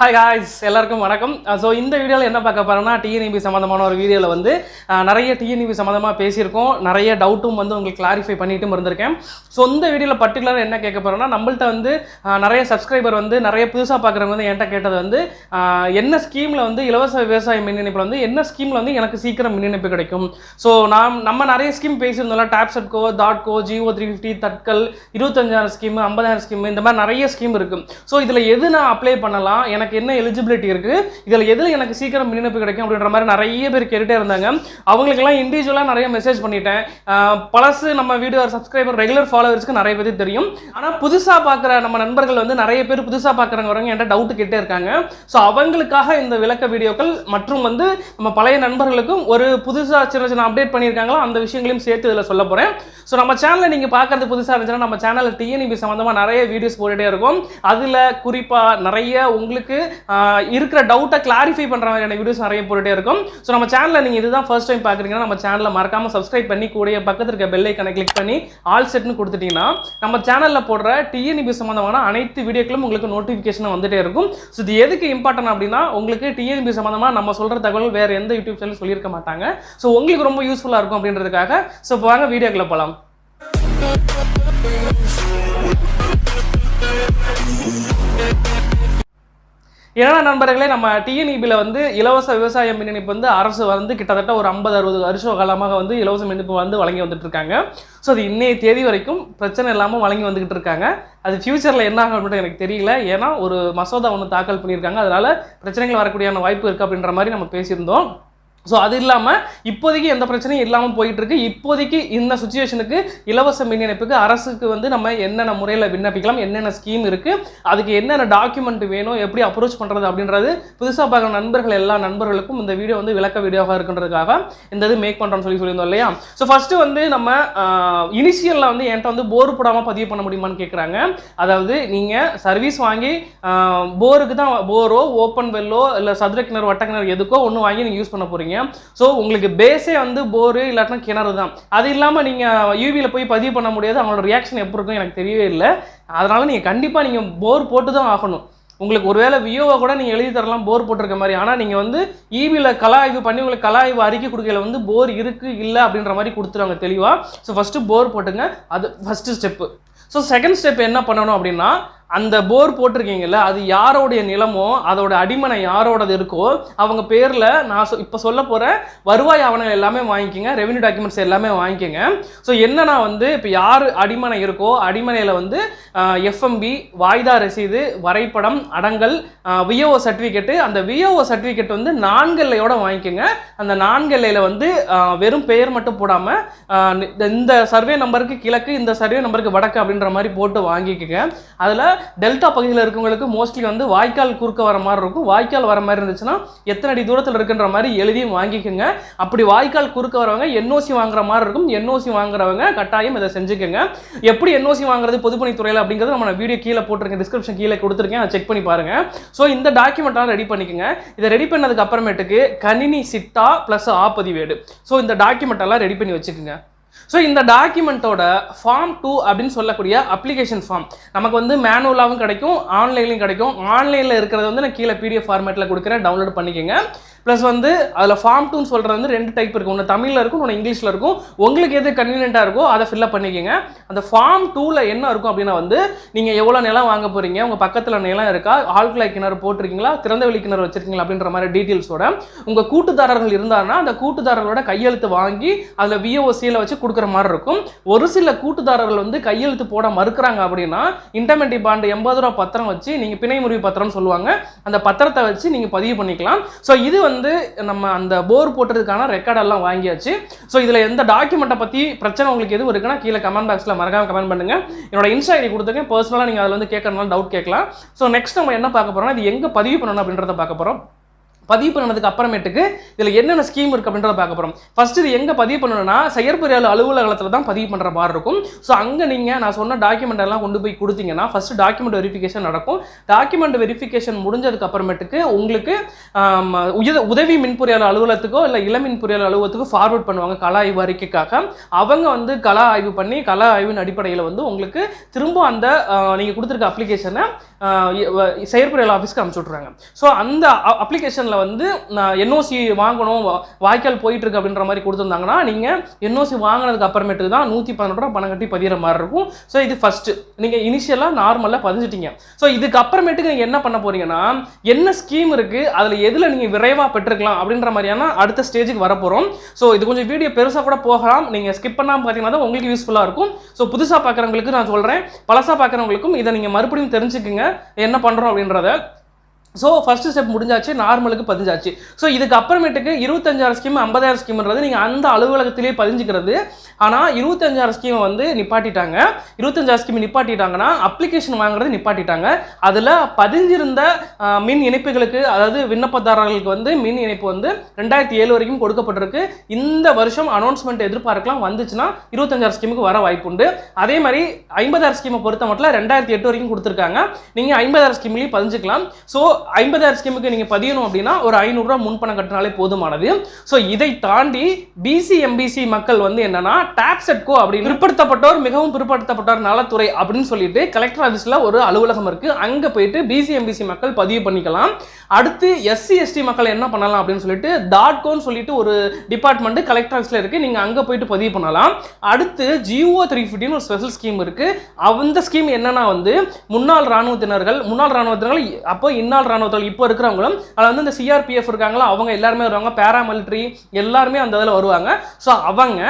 Hi guys எல்லாருக்கும் வணக்கம். So இந்த வீடியோவில் என்ன பார்க்க போகிறோம்னா டிஎன்இபி சம்மந்தமான ஒரு வீடியோவில் வந்து நிறைய டிஎன்இபி சம்மந்தமாக பேசியிருக்கோம். நிறைய டவுட்டும் வந்து உங்களுக்கு கிளாரிஃபை பண்ணிட்டும் இருந்திருக்கேன். ஸோ இந்த வீடியோவில் பர்டிகுலராக என்ன கேட்க போகிறோம்னா நம்மள்ட்ட வந்து நிறைய சப்ஸ்கிரைபர் வந்து நிறைய புதுசாக பார்க்குறவங்க வந்து என்கிட்ட கேட்டது வந்து என்ன ஸ்கீமில் வந்து இலவச விவசாய மின் இணைப்பில் வந்து என்ன ஸ்கீமில் வந்து எனக்கு சீக்கிரம் மின் இணைப்பு கிடைக்கும்? ஸோ நாம் நம்ம நிறைய ஸ்கீம் பேசியிருந்தோம்ல டாப்செட் கோ டாட் கோ ஜிஓ த்ரீ ஃபிஃப்டி தட்கல் இருபத்தஞ்சாயிரம் ஸ்கீம் ஐம்பதாயிரம் ஸ்கீம் இந்த மாதிரி நிறைய ஸ்கீம் இருக்குது ஸோ இதில் எது நான் அப்ளை பண்ணலாம்? எனக்கு என்ன எலிஜிபிலிட்டி இருக்கு? இதில் எதில் எனக்கு சீக்கிரம் மின் கிடைக்கும் அப்படின்ற மாதிரி நிறைய பேர் கேட்டுட்டே இருந்தாங்க. அவங்களுக்கெல்லாம் இண்டிவிஜுவலாக நிறைய மெசேஜ் பண்ணிட்டேன். பழசு நம்ம வீடியோ சப்ஸ்கிரைபர் ரெகுலர் ஃபாலோவர்ஸ்க்கு நிறைய பேர் தெரியும். ஆனால் புதுசாக பார்க்குற நம்ம நண்பர்கள் வந்து நிறைய பேர் புதுசாக பார்க்குறவங்க வரவங்க என்கிட்ட டவுட் கேட்டே இருக்காங்க. ஸோ அவங்களுக்காக இந்த விளக்க வீடியோக்கள் மற்றும் வந்து நம்ம பழைய நண்பர்களுக்கும் ஒரு புதுசாக சின்ன சின்ன அப்டேட் பண்ணியிருக்காங்களோ அந்த விஷயங்களையும் சேர்த்து இதில் சொல்ல போகிறேன் ஸோ நம்ம சேனலை நீங்கள் பார்க்கறது புதுசாக இருந்துச்சுன்னா நம்ம சேனலில் டிஎன்இபி சம்மந்தமாக நிறைய வீடியோஸ் போட்டுகிட்டே இருக்கும். அதில் குறிப்பாக நிறைய உங்களுக்கு இருக்கிற டவுட்டை கிளாரிஃபை பண்ணுற மாதிரியான வீடியோஸ் நிறைய போட்டுகிட்டே இருக்கும். ஸோ நம்ம சேனலில் நீங்கள் இதுதான் ஃபர்ஸ்ட் டைம் பார்க்குறீங்கன்னா நம்ம சேனலில் மறக்காமல் சப்ஸ்கிரைப் பண்ணி கூடிய பக்கத்தில் இருக்க பெல் ஐக்கனை கிளிக் பண்ணி ஆல் செட்னு கொடுத்துட்டீங்கன்னா நம்ம சேனலில் போடுற டிஎன்இபி சம்மந்தமான அனைத்து வீடியோக்களும் உங்களுக்கு நோட்டிஃபிகேஷன் வந்துட்டே இருக்கும். ஸோ இது எதுக்கு இம்பார்ட்டன் அப்படின்னா உங்களுக்கு டிஎன்பி சம்மந்தமாக நம்ம சொல்கிற தகவல் வேறு எந்த யூடியூப் சேனல் சொல்லியிருக்க மாட்டாங்க. ஸோ உங்களுக்கு ரொம்ப யூஸ்ஃபுல்லாக இருக்கும் அப்படின்றதுக்காக ஸோ இப்போ வாங்க வீடியோக்குள்ள போகலாம் ஏன்னா நண்பர்களே நம்ம டிஎன்இபியில் வந்து இலவச விவசாய மின் இணைப்பு வந்து அரசு வந்து கிட்டத்தட்ட ஒரு ஐம்பது அறுபது வருஷ காலமாக வந்து இலவச மின் இணைப்பு வந்து வழங்கி வந்துட்டு இருக்காங்க. ஸோ அது இன்னைய தேதி வரைக்கும் பிரச்சனை இல்லாமல் வழங்கி வந்துகிட்டு இருக்காங்க. அது ஃபியூச்சரில் என்ன ஆகும் அப்படின்னு எனக்கு தெரியல. ஏன்னா ஒரு மசோதா ஒன்று தாக்கல் பண்ணியிருக்காங்க. அதனால பிரச்சனைகள் வரக்கூடியான வாய்ப்பு இருக்குது அப்படின்ற மாதிரி நம்ம பேசியிருந்தோம். ஸோ அது இல்லாமல் இப்போதைக்கு எந்த பிரச்சனையும் இல்லாமல் போயிட்டுருக்கு. இப்போதைக்கு இந்த சுச்சுவேஷனுக்கு இலவச மின் இணைப்புக்கு அரசுக்கு வந்து நம்ம என்னென்ன முறையில் விண்ணப்பிக்கலாம் என்னென்ன ஸ்கீம் இருக்குது அதுக்கு என்னென்ன டாக்குமெண்ட் வேணும் எப்படி அப்ரோச் பண்ணுறது அப்படின்றது புதுசாக பார்க்குற நண்பர்கள் எல்லா நண்பர்களுக்கும் இந்த வீடியோ வந்து விளக்க வீடியோவாக இருக்குன்றதுக்காக இந்த இது மேக் பண்ணுறோம்னு சொல்லி சொல்லியிருந்தோம் இல்லையா? ஸோ ஃபஸ்ட்டு வந்து நம்ம இனிஷியலில் வந்து என்கிட்ட வந்து போர் போடாமல் பதிவு பண்ண முடியுமான்னு கேட்குறாங்க அதாவது நீங்கள் சர்வீஸ் வாங்கி போருக்கு தான் போரோ ஓப்பன் வெல்லோ இல்லை சதுர கிணறு வட்ட கிணறு எதுக்கோ ஒன்று வாங்கி நீங்கள் யூஸ் பண்ண போகிறீங்க ஸோ உங்களுக்கு பேஸே வந்து போரு இல்லாட்டினா கிணறு தான் அது இல்லாமல் நீங்கள் யூவியில் போய் பதிவு பண்ண முடியாது. அவங்களோட ரியாக்ஷன் எப்படி இருக்கும் எனக்கு தெரியவே இல்லை. அதனால் நீங்கள் கண்டிப்பாக நீங்கள் போர் போட்டு தான் ஆகணும். உங்களுக்கு ஒருவேளை வியோவை கூட நீங்கள் எழுதி தரலாம் போர் போட்டிருக்க மாதிரி. ஆனால் நீங்கள் வந்து ஈவியில் கலா ஆய்வு பண்ணி உங்களுக்கு கலா ஆய்வு அறிக்கை கொடுக்கல வந்து போர் இருக்குது இல்லை அப்படின்ற மாதிரி கொடுத்துருவாங்க தெளிவாக ஸோ ஃபஸ்ட்டு போர் போட்டுங்க. அது first step so second step என்ன பண்ணணும் அப்படின்னா அந்த போர் போட்டிருக்கீங்கல்ல அது யாரோடைய நிலமோ அதோட அடிமனை யாரோடது இருக்கோ அவங்க பேரில் நான் சொ இப்போ சொல்ல போகிற வருவாய் ஆவணங்கள் எல்லாமே வாங்கிக்கோங்க ரெவன்யூ டாக்குமெண்ட்ஸ் எல்லாமே வாங்கிக்கோங்க. ஸோ என்னன்னா வந்து இப்போ யார் அடிமனை இருக்கோ அடிமனையில் வந்து எஃப்எம்பி வாய்தா ரசீது வரைபடம் அடங்கல் விஓஓ சர்டிஃபிகேட்டு அந்த விஓஓ சர்டிஃபிகேட் வந்து நான்கல்லையோட வாங்கிக்கோங்க. அந்த நான்கல்லையில் வந்து வெறும் பெயர் மட்டும் போடாமல் இந்த சர்வே நம்பருக்கு கிழக்கு இந்த சர்வே நம்பருக்கு வடக்கு அப்படின்ற மாதிரி போட்டு வாங்கிக்கோங்க. அதில் டெல்டா பகுதியில் இருக்கவங்களுக்கு மோஸ்ட்லி வந்து வாய்க்கால் குறுக்க வர மாதிரி இருக்கும். வாய்க்கால் வர மாதிரி இருந்துச்சுன்னா எத்தனை அடி தூரத்தில் இருக்குன்ற மாதிரி எழுதியும் வாங்கிக்கோங்க. அப்படி வாய்க்கால் குறுக்க வரவங்க என்ஓசி வாங்குற மாதிரி இருக்கும். என்ஓசி வாங்குறவங்க கட்டாயம் இதை செஞ்சுக்கோங்க. எப்படி என்ஓசி வாங்குறது பொதுப்பணித்துறையில் அப்படிங்கிறது நம்ம வீடியோ கீழே போட்டிருக்கேன் டிஸ்கிரிப்ஷன் கீழே கொடுத்துருக்கேன். அதை செக் பண்ணி பாருங்க. ஸோ இந்த டாக்குமெண்ட்லாம் ரெடி பண்ணிக்கோங்க. இதை ரெடி பண்ணதுக்கு அப்புறமேட்டுக்கு கணினி சிட்டா ப்ளஸ் ஆப்பதிவேடு ஸோ இந்த டாக்குமெண்ட் எல்லாம் ரெடி பண்ணி வச்சுக்கோங்க. ஸோ இந்த டாக்குமெண்ட்டோட ஃபார்ம் டூ அப்படின்னு சொல்லக்கூடிய அப்ளிகேஷன் ஃபார்ம் நமக்கு வந்து மேனுவலாகவும் கிடைக்கும் ஆன்லைன்லையும் கிடைக்கும். ஆன்லைனில் இருக்கிறத வந்து நான் கீழே பிடிஎஃப் ஃபார்மேட்டில் கொடுக்குறேன். டவுன்லோட் பண்ணிக்கோங்க. ப்ளஸ் வந்து அதில் ஃபார்ம் டூன்னு சொல்கிறது வந்து ரெண்டு டைப் இருக்கும். ஒன்று தமிழில் இருக்கும் ஒன்று இங்கிலீஷில் இருக்கும். உங்களுக்கு எது கன்வீனியண்ட்டாக இருக்கோ அதை ஃபில்அப் பண்ணிக்கோங்க. அந்த ஃபார்ம் டூவில் என்ன இருக்கும் அப்படின்னா வந்து நீங்கள் எவ்வளோ நிலம் வாங்க போகிறீங்க உங்கள் பக்கத்தில் நிலம் இருக்கா ஆழ்குழாய் கிணறு போட்டிருக்கீங்களா திறந்த வெளி கிணறு வச்சிருக்கீங்களா அப்படின்ற மாதிரி டீட்டெயில்ஸோட உங்கள் கூட்டுதாரர்கள் இருந்தாருன்னா அந்த கூட்டுதாரர்களோட கையெழுத்து வாங்கி அதில் விஓசியில் வச்சு கொடுக்குற மாதிரி இருக்கும். ஒரு சில கூட்டுதாரர்கள் வந்து கையெழுத்து போட மறுக்கிறாங்க அப்படின்னா இன்டர்மெண்டி பாண்டு எண்பது ரூபா பத்திரம் வச்சு நீங்கள் பிணை முறிவு பத்திரம்னு சொல்லுவாங்க. அந்த பத்திரத்தை வச்சு நீங்கள் பதிவு பண்ணிக்கலாம். ஸோ இது வந்து நம்ம அந்த போர் போட்டதுக்கான ரெக்கார்ட் எல்லாம் வாங்கியாச்சு. ஸோ இதில் எந்த டாக்குமெண்ட்டை பற்றி பிரச்சனை உங்களுக்கு எதுவும் இருக்குன்னா கீழே கமெண்ட் பாக்ஸில் மறக்காம கமெண்ட் பண்ணுங்க. என்னோட இன்ஸ்டா ஐடி கொடுத்துருக்கேன். பர்சனலாக நீங்கள் அதில் வந்து கேட்கறதுனால டவுட் கேட்கலாம். ஸோ நெக்ஸ்ட் நம்ம என்ன பார்க்க போறோம்னா இது எங்கே பதிவு பண்ணணும் அப்படின்றத பார்க்க போகிறோம் பதிவு பண்ணதுக்கு அப்புறமேட்டுக்கு இதில் என்னென்ன ஸ்கீம் இருக்குது அப்படின்றத பார்க்க போகிறோம் ஃபர்ஸ்ட் இது எங்கே பதிவு பண்ணணும்னா செயற்பொறியாளர் அலுவலகத்தில் தான் பதிவு பண்ணுற மாதிரி இருக்கும். ஸோ அங்கே நீங்கள் நான் சொன்ன டாக்குமெண்ட் எல்லாம் கொண்டு போய் கொடுத்தீங்கன்னா ஃபஸ்ட்டு டாக்குமெண்ட் வெரிஃபிகேஷன் நடக்கும். டாக்குமெண்ட் வெரிஃபிகேஷன் முடிஞ்சதுக்கு அப்புறமேட்டுக்கு உங்களுக்கு உய உதவி மின்பொறியாளர் அலுவலகத்துக்கோ இல்லை இளம் மின்பொறியாளர் அலுவலகத்துக்கோ ஃபார்வர்ட் பண்ணுவாங்க கல ஆய்வு அறிக்கைக்காக. அவங்க வந்து கல ஆய்வு பண்ணி கல ஆய்வின் அடிப்படையில் வந்து உங்களுக்கு திரும்ப அந்த நீங்கள் கொடுத்துருக்க அப்ளிகேஷனை செயற்பொறியாளர் ஆஃபீஸ்க்கு அனுப்பிச்சு விட்றாங்க ஸோ அந்த அப்ளிகேஷனில் வந்து என்ஓசி வாங்கணும் வாய்க்கால் போயிட்டுருக்கு அப்படின்ற மாதிரி கொடுத்துருந்தாங்கன்னா நீங்கள் என்ஓசி வாங்கினதுக்கு அப்புறமேட்டுக்கு தான் நூற்றி பதினெட்டு ரூபா பணம் கட்டி பதிகிற மாதிரி இருக்கும். ஸோ இது ஃபஸ்ட்டு நீங்கள் இனிஷியலாக நார்மலாக பதிஞ்சிட்டீங்க. ஸோ இதுக்கு அப்புறமேட்டுக்கு நீங்கள் என்ன பண்ண போறீங்கன்னா என்ன ஸ்கீம் இருக்குது அதில் எதில் நீங்கள் விரைவாக பெற்றுக்கலாம் அப்படின்ற மாதிரியான அடுத்த ஸ்டேஜுக்கு வரப்போகிறோம் ஸோ இது கொஞ்சம் வீடியோ பெருசாக கூட போகலாம். நீங்கள் ஸ்கிப் பண்ணாமல் பார்த்தீங்கன்னா தான் உங்களுக்கு யூஸ்ஃபுல்லாக இருக்கும். ஸோ புதுசாக பார்க்குறவங்களுக்கு நான் சொல்கிறேன் பழசாக பார்க்குறவங்களுக்கும் இதை நீங்கள் மறுபடியும் தெரிஞ்சுக்குங்க. என்ன பண்ணுறோம் அப்படின்றத ஸோ ஃபஸ்ட்டு ஸ்டெப் முடிஞ்சாச்சு நார்மலுக்கு பதிஞ்சாச்சு. ஸோ இதுக்கு அப்புறமேட்டுக்கு இருபத்தஞ்சாயிரம் ஸ்கீம் ஐம்பதாயிரம் ஸ்கீம்ன்றது நீங்கள் அந்த அலுவலகத்திலே பதிஞ்சுக்கிறது. ஆனால் இருபத்தஞ்சாயிரம் ஸ்கீமை வந்து நிப்பாட்டிட்டாங்க. இருபத்தஞ்சாயிரம் ஸ்கீம் நிப்பாட்டிட்டாங்கன்னா அப்ளிகேஷன் வாங்குறது நிப்பாட்டிட்டாங்க. அதில் பதிஞ்சிருந்த மின் இணைப்புகளுக்கு அதாவது விண்ணப்பதாரர்களுக்கு வந்து மின் இணைப்பு வந்து ரெண்டாயிரத்தி ஏழு வரைக்கும் கொடுக்கப்பட்டிருக்கு. இந்த வருஷம் அனௌன்ஸ்மெண்ட் எதிர்பார்க்கலாம் வந்துச்சுன்னா இருபத்தஞ்சாயிரம் ஸ்கீமுக்கு வர வாய்ப்புண்டு அதே மாதிரி ஐம்பதாயிரம் ஸ்கீமை பொறுத்த மட்டும் ரெண்டாயிரத்தி எட்டு வரைக்கும் கொடுத்துருக்காங்க. நீங்கள் ஐம்பதாயிரம் ஸ்கீம்லேயும் பதிஞ்சுக்கலாம். ஸோ ஐம்பதாயிரம் ஸ்கீமுக்கு நீங்கள் பதியணும் அப்படின்னா ஒரு ஐநூறுரூவா முன்பணம் கட்டினாலே போதுமானது. ஸோ இதை தாண்டி பிசி எம்பிசி மக்கள் வந்து என்னன்னா டாப் செட்கோ அப்படின்னு பிற்படுத்தப்பட்டோர் மிகவும் பிற்படுத்தப்பட்டோர் நலத்துறை அப்படின்னு சொல்லிட்டு கலெக்டர் ஆஃபீஸில் ஒரு அலுவலகம் இருக்கு. அங்கே போயிட்டு பிசி எம்பிசி மக்கள் பதிவு பண்ணிக்கலாம். அடுத்து எஸ்சி எஸ்டி மக்கள் என்ன பண்ணலாம் அப்படின்னு சொல்லிட்டு டாட் கோன்னு சொல்லிட்டு ஒரு டிபார்ட்மெண்ட் கலெக்டர் ஆஃபீஸில் இருக்கு. நீங்கள் அங்கே போயிட்டு பதிவு பண்ணலாம். அடுத்து ஜிஓ த்ரீ ஃபிஃப்டின்னு ஒரு ஸ்பெஷல் ஸ்கீம் இருக்கு. அந்த ஸ்கீம் என்னன்னா வந்து முன்னாள் ராணுவத்தினர்கள் முன்னாள் ராணுவத்தினர்கள் அப்போ இந்நாள் ராணுவத்தில் இப்போ இருக்கிறவங்களும் அதில் வந்து இந்த சிஆர்பிஎஃப் இருக்காங்களா அவங்க எல்லாருமே வருவாங்க. பேராமிலிட்ரி எல்லாருமே அந்த இதில் வருவாங்க. ஸோ அவங்க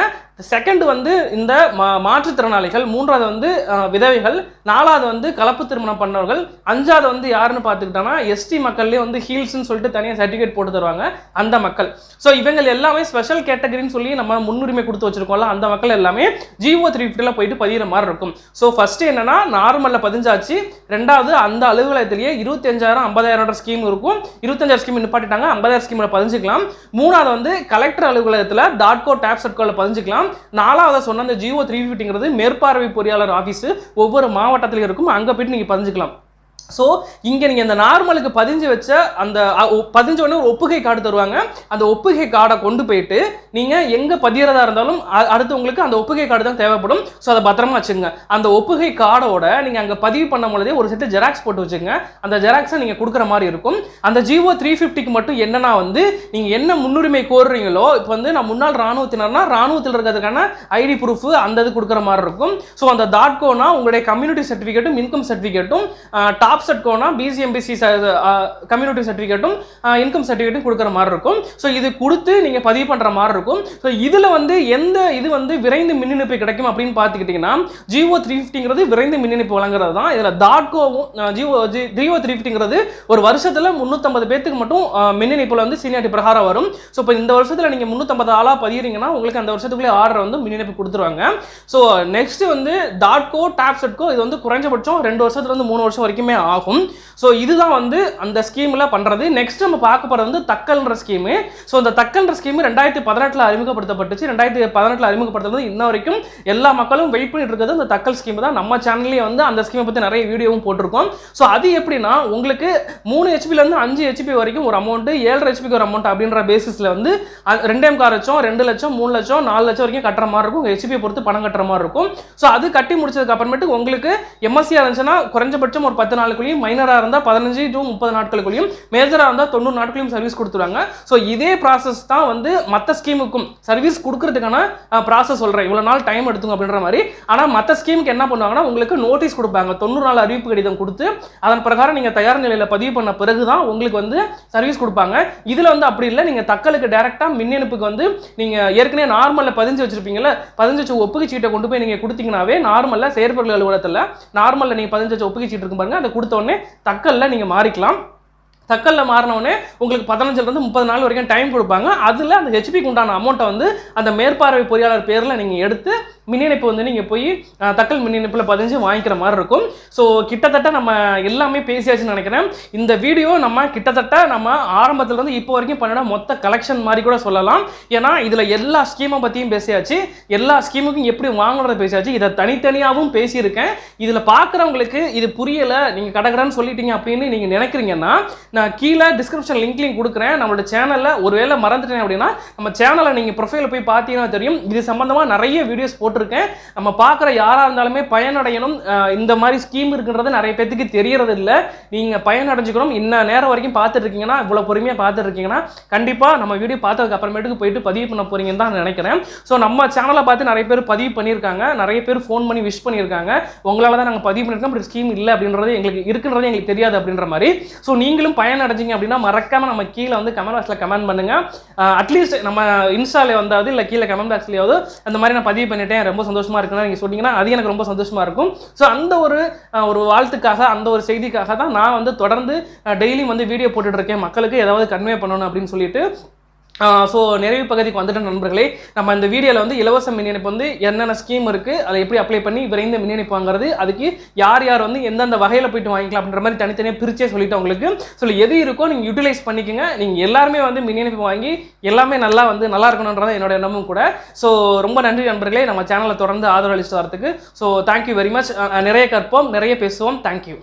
செகண்ட் வந்து இந்த மா மாற்றுத்திறனாளிகள் மூன்றாவது வந்து விதவைகள் நாலாவது வந்து கலப்பு திருமணம் பண்ணவர்கள் அஞ்சாவது வந்து யாருன்னு பார்த்துக்கிட்டோம்னா எஸ்டி மக்கள்லேயே வந்து ஹீல்ஸ்னு சொல்லிட்டு தனியாக சர்டிஃபிகேட் போட்டு தருவாங்க அந்த மக்கள். ஸோ இவங்க எல்லாமே ஸ்பெஷல் கேட்டகரின்னு சொல்லி நம்ம முன்னுரிமை கொடுத்து வச்சிருக்கோம்ல அந்த மக்கள் எல்லாமே ஜிஓ த்ரீ ஃபிஃப்டியில் போயிட்டு பதிகிற மாதிரி இருக்கும். ஸோ ஃபஸ்ட்டு என்னென்னா நார்மலில் பதிஞ்சாச்சு. ரெண்டாவது அந்த அலுவலகத்திலேயே இருபத்தஞ்சாயிரம் ஐம்பதாயிரம் ஸ்கீம் இருக்கும். இருபத்தஞ்சாயிரம் ஸ்கீம் நிப்பாட்டிட்டாங்க ஐம்பதாயிரம் ஸ்கீமில் பதிஞ்சுக்கலாம். மூணாவது வந்து கலெக்டர் அலுவலகத்தில் டாட் கோ டேப் பதிஞ்சிக்கலாம். பதிஞ்சுக்கலாம் நாலாவது சொன்ன அந்த ஜியோ த்ரீ ஃபிஃப்டிங்கிறது மேற்பார்வை பொறியாளர் ஆஃபீஸ் ஒவ்வொரு மாவட்டத்திலும் இருக்கும். அங்கே போயிட்டு நீங்கள் பதிஞ்சுக்கலாம். ஸோ இங்கே நீங்கள் இந்த நார்மலுக்கு பதிஞ்சு வச்ச அந்த ஒ- பதிஞ்ச உடனே ஒரு ஒப்புகை கார்டு தருவாங்க. அந்த ஒப்புகை கார்டை கொண்டு போயிட்டு நீங்கள் எங்கே பதிகிறதா இருந்தாலும் அ- அடுத்து உங்களுக்கு அந்த ஒப்புகை கார்டு தான் தேவைப்படும். ஸோ அதை பத்திரமா வச்சுங்க அந்த ஒப்புகை கார்டோட நீங்கள் அங்கே பதிவு பண்ணும் பொழுதே ஒரு செட்டு ஜெராக்ஸ் போட்டு வச்சுங்க அந்த ஜெராக்ஸை நீங்கள் கொடுக்குற மாதிரி இருக்கும். அந்த ஜிஓ த்ரீ ஃபிஃப்டிக்கு மட்டும் என்னன்னா வந்து நீங்கள் என்ன முன்னுரிமை கோருறீங்களோ இப்போ வந்து நான் முன்னாள் ராணுவத்தினர்னா ராணுவத்தில் இருக்கிறதுக்கான ஐடி ப்ரூஃப் அந்த இது கொடுக்குற மாதிரி இருக்கும். ஸோ அந்த டாட் கோனா உங்களுடைய கம்யூனிட்டி சர்டிஃபிகேட்டும் இன்கம் சர்டிஃபிகேட்டும் டாப் செட் கோனா பிசிஎம்பிசி கம்யூனிட்டி சர்டிஃபிகேட்டும் இன்கம் சர்டிஃபிகேட்டும் கொடுக்குற மாதிரி இருக்கும். ஸோ இது கொடுத்து நீங்கள் பதிவு பண்ணுற மாதிரி இருக்கும். ஸோ இதில் வந்து எந்த இது வந்து விரைந்து மின் இணைப்பு கிடைக்கும் அப்படின்னு பார்த்துக்கிட்டிங்கன்னா ஜிஓ த்ரீ ஃபிஃப்டிங்கிறது விரைந்து மின் இணைப்பு வழங்குறது தான். இதில் டாட்கோவும் ஜிஓ ஜி ஜிஓ த்ரீ ஃபிஃப்டிங்கிறது ஒரு வருஷத்தில் முந்நூற்றம்பது பேத்துக்கு மட்டும் uh, மின்னிணைப்பில் மின் வந்து சீனியாரிட்டி பிரகாரம் வரும். ஸோ இப்போ இந்த வருஷத்தில் நீங்கள் முந்நூற்றம்பது ஆளாக பதிகிறீங்கன்னா உங்களுக்கு அந்த வருஷத்துக்குள்ளே ஆர்டர் வந்து மின்னிணைப்பு கொடுத்துருவாங்க. ஸோ நெக்ஸ்ட் வந்து டாட்கோ டேப் செட்கோ இது வந்து குறைஞ்சபட்சம் ரெண்டு வருஷத்துலேருந்து மூணு வருஷம் வரைக்குமே ஆகும். ஸோ இதுதான் வந்து அந்த ஸ்கீமில் பண்ணுறது நெக்ஸ்ட் நம்ம பார்க்க போகிறது வந்து தக்கல்ன்ற ஸ்கீமு ஸோ இந்த தக்கல்ன்ற ஸ்கீம் ரெண்டாயிரத்தி பதினெட்டில் அறிமுகப்படுத்தப்பட்டுச்சு. ரெண்டாயிரத்தி பதினெட்டில் அறிமுகப்படுத்துறது இன்ன வரைக்கும் எல்லா மக்களும் வெயிட் பண்ணிட்டு இருக்கிறது அந்த தக்கல் ஸ்கீம் தான். நம்ம சேனல்லேயே வந்து அந்த ஸ்கீமை பற்றி நிறைய வீடியோவும் போட்டிருக்கோம். ஸோ அது எப்படின்னா உங்களுக்கு மூணு ஹெச்பிலேருந்து அஞ்சு ஹெச்பி வரைக்கும் ஒரு அமௌண்ட்டு ஏழரை ஹெச்பிக்கு ஒரு அமௌண்ட் அப்படின்ற பேசிஸில் வந்து ரெண்டே கார் லட்சம் ரெண்டு லட்சம் மூணு லட்சம் நாலு லட்சம் வரைக்கும் கட்டுற மாதிரி இருக்கும். ஹெச்பியை பொறுத்து பணம் கட்டுற மாதிரி இருக்கும். ஸோ அது கட்டி முடிச்சதுக்கு அப்புறமேட்டு உங்களுக்கு எம்எஸ்சியாக இருந்துச்சுன்னா குறைஞ்சபட்சம் ஒரு பத்து நாட்களுக்குள்ளேயும் மைனராக இருந்தால் பதினஞ்சு டு முப்பது நாட்களுக்குள்ளேயும் மேஜராக இருந்தால் தொண்ணூறு நாட்களையும் சர்வீஸ் கொடுத்துருவாங்க ஸோ இதே ப்ராசஸ் தான் வந்து மற்ற ஸ்கீமுக்கும் சர்வீஸ் கொடுக்கறதுக்கான ப்ராசஸ் சொல்கிறேன் இவ்வளோ நாள் டைம் எடுத்துங்க அப்படின்ற மாதிரி. ஆனால் மற்ற ஸ்கீமுக்கு என்ன பண்ணுவாங்கன்னா உங்களுக்கு நோட்டீஸ் கொடுப்பாங்க. தொண்ணூறு நாள் அறிவிப்பு கடிதம் கொடுத்து அதன் பிரகாரம் நீங்கள் தயார் நிலையில் பதிவு பண்ண பிறகு தான் உங்களுக்கு வந்து சர்வீஸ் கொடுப்பாங்க. இதில் வந்து அப்படி இல்லை. நீங்கள் தக்கலுக்கு டேரெக்டாக மின் இணைப்புக்கு வந்து நீங்கள் ஏற்கனவே நார்மலில் பதிஞ்சு வச்சுருப்பீங்களா பதிஞ்சு வச்சு ஒப்புகை சீட்டை கொண்டு போய் நீங்கள் கொடுத்தீங்கன்னாவே நார்மலில் செயற்பொருள் அலுவலகத்தில் நார்மலில் நீங்கள் பதிஞ்சு வச்சு ஒப்புகை சீட்டு இருக்கும் பாருங்க அதை கொடுத்து உடனே தக்கல்ல நீங்கள் மாறிக்கலாம். தக்கல்ல மாறினவுடனே உங்களுக்கு பதினஞ்சுலேருந்து முப்பது நாள் வரைக்கும் டைம் கொடுப்பாங்க. அதில் அந்த ஹெச்பிக்கு உண்டான அமௌண்ட்டை வந்து அந்த மேற்பார்வை பொறியாளர் பேரில் நீங்கள் எடுத்து மின் இணைப்பு வந்து நீங்கள் போய் தக்கல் மின் இணைப்பில் பதிஞ்சு வாங்கிக்கிற மாதிரி இருக்கும். ஸோ கிட்டத்தட்ட நம்ம எல்லாமே பேசியாச்சுன்னு நினைக்கிறேன். இந்த வீடியோ நம்ம கிட்டத்தட்ட நம்ம ஆரம்பத்துலேருந்து இப்போ வரைக்கும் பண்ணின மொத்த கலெக்ஷன் மாதிரி கூட சொல்லலாம். ஏன்னா இதில் எல்லா ஸ்கீமை பற்றியும் பேசியாச்சு. எல்லா ஸ்கீமுக்கும் எப்படி வாங்குறத பேசியாச்சு. இதை தனித்தனியாகவும் பேசியிருக்கேன். இதில் பார்க்குறவங்களுக்கு இது புரியலை நீங்கள் கடகடன்னு சொல்லிட்டீங்க அப்படின்னு நீங்கள் நினைக்கிறீங்கன்னா நான் கீழே டிஸ்கிரிப்ஷன் லிங்க்லையும் கொடுக்குறேன். நம்மளோட சேனலில் ஒருவேளை மறந்துட்டேன் அப்படின்னா நம்ம சேனலை நீங்கள் ப்ரொஃபைலில் போய் பார்த்தீங்கன்னா தெரியும். இது சம்மந்தமாக நிறைய வீடியோஸ் போட்டு போட்டிருக்கேன். நம்ம பார்க்குற யாராக இருந்தாலுமே பயனடையணும். இந்த மாதிரி ஸ்கீம் இருக்குன்றது நிறைய பேத்துக்கு தெரியறது இல்லை நீங்கள் பயனடைஞ்சுக்கணும். இன்ன நேரம் வரைக்கும் பார்த்துட்டு இருக்கீங்கன்னா இவ்வளோ பொறுமையாக பார்த்துட்டு இருக்கீங்கன்னா கண்டிப்பாக நம்ம வீடியோ பார்த்ததுக்கு அப்புறமேட்டுக்கு போயிட்டு பதிவு பண்ண போறீங்கன்னு தான் நினைக்கிறேன். ஸோ நம்ம சேனலை பார்த்து நிறைய பேர் பதிவு பண்ணியிருக்காங்க. நிறைய பேர் ஃபோன் பண்ணி விஷ் பண்ணியிருக்காங்க. உங்களால் தான் நாங்கள் பதிவு பண்ணியிருக்கோம். அப்படி ஸ்கீம் இல்லை அப்படின்றது எங்களுக்கு இருக்குன்றது எங்களுக்கு தெரியாது அப்படின்ற மாதிரி. ஸோ நீங்களும் பயனடைஞ்சிங்க அப்படின்னா மறக்காமல் நம்ம கீழே வந்து கமெண்ட் பாக்ஸில் கமெண்ட் பண்ணுங்க. அட்லீஸ்ட் நம்ம இன்ஸ்டால வந்தாவது இல்லை கீழே கமெண்ட் பாக்ஸ்லேயாவது அந்த மாதிரி நான் பதிவு பண்ணிட்டேன் ரொம்ப சந்தோஷமா இருக்குன்னு நீங்க சொன்னீங்கன்னா அது எனக்கு ரொம்ப சந்தோஷமா இருக்கும். ஸோ அந்த ஒரு ஒரு வாழ்த்துக்காக அந்த ஒரு செய்திக்காக தான் நான் வந்து தொடர்ந்து டெய்லியும் வந்து வீடியோ போட்டுட்டு இருக்கேன். மக்களுக்கு ஏதாவது கன்வே பண்ணணும் அப்படின்னு சொல்லிட்டு ஸோ நிறைவு பகுதிக்கு வந்துட்ட நண்பர்களே நம்ம இந்த வீடியோவில் வந்து இலவச மின் இணைப்பு வந்து என்னென்ன ஸ்கீம் இருக்குது அதை எப்படி அப்ளை பண்ணி விரைந்த மின் இணைப்பு வாங்குறது அதுக்கு யார் யார் வந்து எந்தெந்த வகையில் போயிட்டு வாங்கிக்கலாம் அப்படின்ற மாதிரி தனித்தனியாக பிரிச்சே சொல்லிட்டு உங்களுக்கு. ஸோ எது இருக்கோ நீங்கள் யூட்டிலைஸ் பண்ணிக்கோங்க. நீங்கள் எல்லாருமே வந்து மின் இணைப்பு வாங்கி எல்லாமே நல்லா வந்து நல்லா இருக்கணுன்றது என்னோட எண்ணமும் கூட. ஸோ ரொம்ப நன்றி நண்பர்களே. நம்ம சேனலை தொடர்ந்து ஆதரவு அளிச்சுட்டு வரதுக்கு. ஸோ தேங்க்யூ வெரி மச் நிறைய கற்போம் நிறைய பேசுவோம். தேங்க்யூ